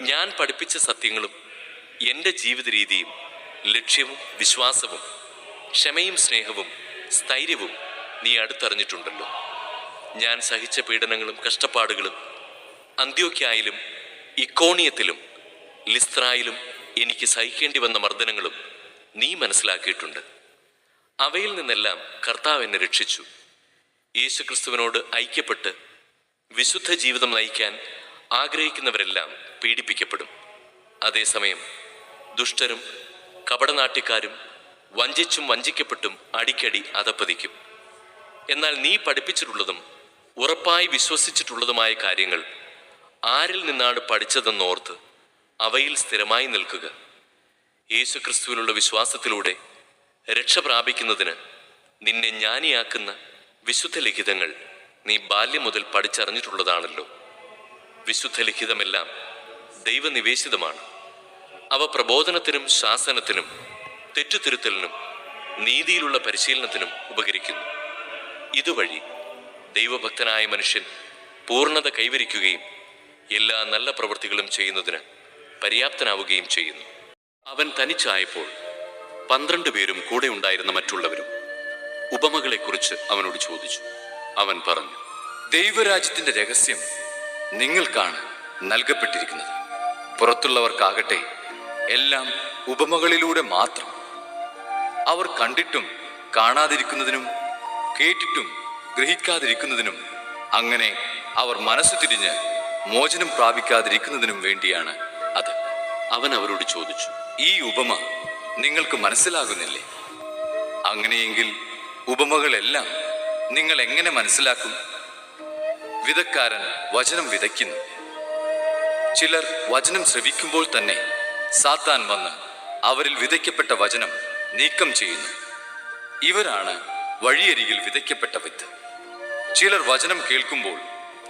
ഞാൻ പഠിപ്പിച്ച സത്യങ്ങളും എന്റെ ജീവിത രീതിയും ലക്ഷ്യവും വിശ്വാസവും ക്ഷമയും സ്നേഹവും സ്ഥൈര്യവും നീ അടുത്തറിഞ്ഞിട്ടുണ്ടല്ലോ. ഞാൻ സഹിച്ച പീഡനങ്ങളും കഷ്ടപ്പാടുകളും അന്ത്യോക്യായിലും ഇക്കോണിയത്തിലും ലിസ്ത്രായിലും എനിക്ക് സഹിക്കേണ്ടി വന്ന മർദ്ദനങ്ങളും നീ മനസ്സിലാക്കിയിട്ടുണ്ട്. അവയിൽ നിന്നെല്ലാം കർത്താവ് എന്നെ രക്ഷിച്ചു. യേശുക്രിസ്തുവിനോട് ഐക്യപ്പെട്ട് വിശുദ്ധ ജീവിതം നയിക്കാൻ ആഗ്രഹിക്കുന്നവരെല്ലാം പീഡിപ്പിക്കപ്പെടും. അതേസമയം ദുഷ്ടരും കപടനാട്യക്കാരും വഞ്ചിച്ചും വഞ്ചിക്കപ്പെട്ടും അടിക്കടി അതപ്പതിക്കും. എന്നാൽ നീ പഠിപ്പിച്ചിട്ടുള്ളതും ഉറപ്പായി വിശ്വസിച്ചിട്ടുള്ളതുമായ കാര്യങ്ങൾ ആരിൽ നിന്നാണ് പഠിച്ചതെന്നോർത്ത് അവയിൽ സ്ഥിരമായി നിൽക്കുക. യേശുക്രിസ്തുവിലുള്ള വിശ്വാസത്തിലൂടെ രക്ഷ പ്രാപിക്കുന്നതിന് നിന്നെ ജ്ഞാനിയാക്കുന്ന വിശുദ്ധ ലിഖിതങ്ങൾ നീ ബാല്യം മുതൽ പഠിച്ചറിഞ്ഞിട്ടുള്ളതാണല്ലോ. വിശുദ്ധ ലിഖിതമെല്ലാം ദൈവനിവേശിതമാണ്. അവ പ്രബോധനത്തിനും ശാസനത്തിനും തെറ്റുതിരുത്തലിനും നീതിയിലുള്ള പരിശീലനത്തിനും ഉപകരിക്കുന്നു. ഇതുവഴി ദൈവഭക്തനായ മനുഷ്യൻ പൂർണത കൈവരിക്കുകയും എല്ലാ നല്ല പ്രവൃത്തികളും ചെയ്യുന്നതിന് പര്യാപ്തനാവുകയും ചെയ്യുന്നു. അവൻ തനിച്ചായപ്പോൾ പന്ത്രണ്ട് പേരും കൂടെ ഉണ്ടായിരുന്ന മറ്റുള്ളവരും ഉപമകളെക്കുറിച്ച് അവനോട് ചോദിച്ചു. അവൻ പറഞ്ഞു ദൈവരാജ്യത്തിന്റെ രഹസ്യം നിങ്ങൾക്കാണ് നൽകപ്പെട്ടിരിക്കുന്നത്. പുറത്തുള്ളവർക്കാകട്ടെ എല്ലാം ഉപമകളിലൂടെ മാത്രം. അവർ കണ്ടിട്ടും കാണാതിരിക്കുന്നതിനും കേട്ടിട്ടും ഗ്രഹിക്കാതിരിക്കുന്നതിനും അങ്ങനെ അവർ മനസ്സു തിരിഞ്ഞ് മോചനം പ്രാപിക്കാതിരിക്കുന്നതിനും വേണ്ടിയാണ് അത്. അവൻ അവരോട് ചോദിച്ചു ഈ ഉപമ നിങ്ങൾക്ക് മനസ്സിലാകുന്നില്ലേ? അങ്ങനെയെങ്കിൽ ഉപമകളെല്ലാം നിങ്ങൾ എങ്ങനെ മനസ്സിലാക്കും? വിതക്കാരൻ വചനം വിതയ്ക്കുന്നു. ചിലർ വചനം ശ്രവിക്കുമ്പോൾ തന്നെ സാത്താൻ വന്ന് അവരിൽ വിതയ്ക്കപ്പെട്ട വചനം നീക്കം ചെയ്യുന്നു. ഇവരാണ് വഴിയരികിൽ വിതയ്ക്കപ്പെട്ട വിത്ത്. ചിലർ വചനം കേൾക്കുമ്പോൾ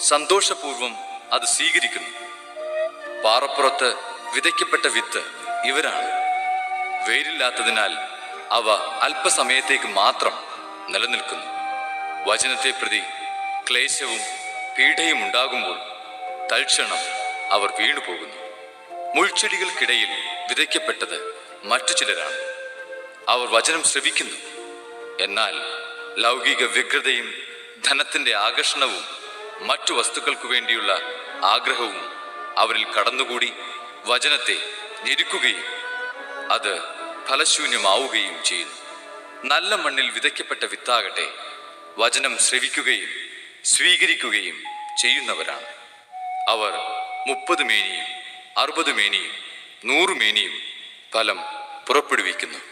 സന്തോഷപൂർവം അത് സ്വീകരിക്കുന്നു. പാറപ്പുറത്ത് വിതയ്ക്കപ്പെട്ട വിത്ത് ഇവരാണ്. വേരില്ലാത്തതിനാൽ അവ അല്പസമയത്തേക്ക് മാത്രം നിലനിൽക്കുന്നു. വചനത്തെ പ്രതി ക്ലേശവും പീഡയും ഉണ്ടാകുമ്പോൾ തൽക്ഷണം അവർ വീണുപോകുന്നു. മുൾച്ചെടികൾക്കിടയിൽ വിതയ്ക്കപ്പെട്ടത് മറ്റു ചിലരാണ്. അവർ വചനം ശ്രവിക്കുന്നു. എന്നാൽ ലൗകിക വ്യഗ്രതയും ധനത്തിന്റെ ആകർഷണവും മറ്റു വസ്തുക്കൾക്കു വേണ്ടിയുള്ള ആഗ്രഹവും അവരിൽ കടന്നുകൂടി വചനത്തെ ഞെരുക്കുകയും അത് ഫലശൂന്യമാവുകയും ചെയ്യുന്നു. നല്ല മണ്ണിൽ വിതയ്ക്കപ്പെട്ട വിത്താകട്ടെ വചനം ശ്രവിക്കുകയും സ്വീകരിക്കുകയും ചെയ്യുന്നവരാണ്. അവർ മുപ്പത് മേനിയും അറുപത് മേനിയും നൂറ് മേനിയും ഫലം പുറപ്പെടുവിക്കുന്നു.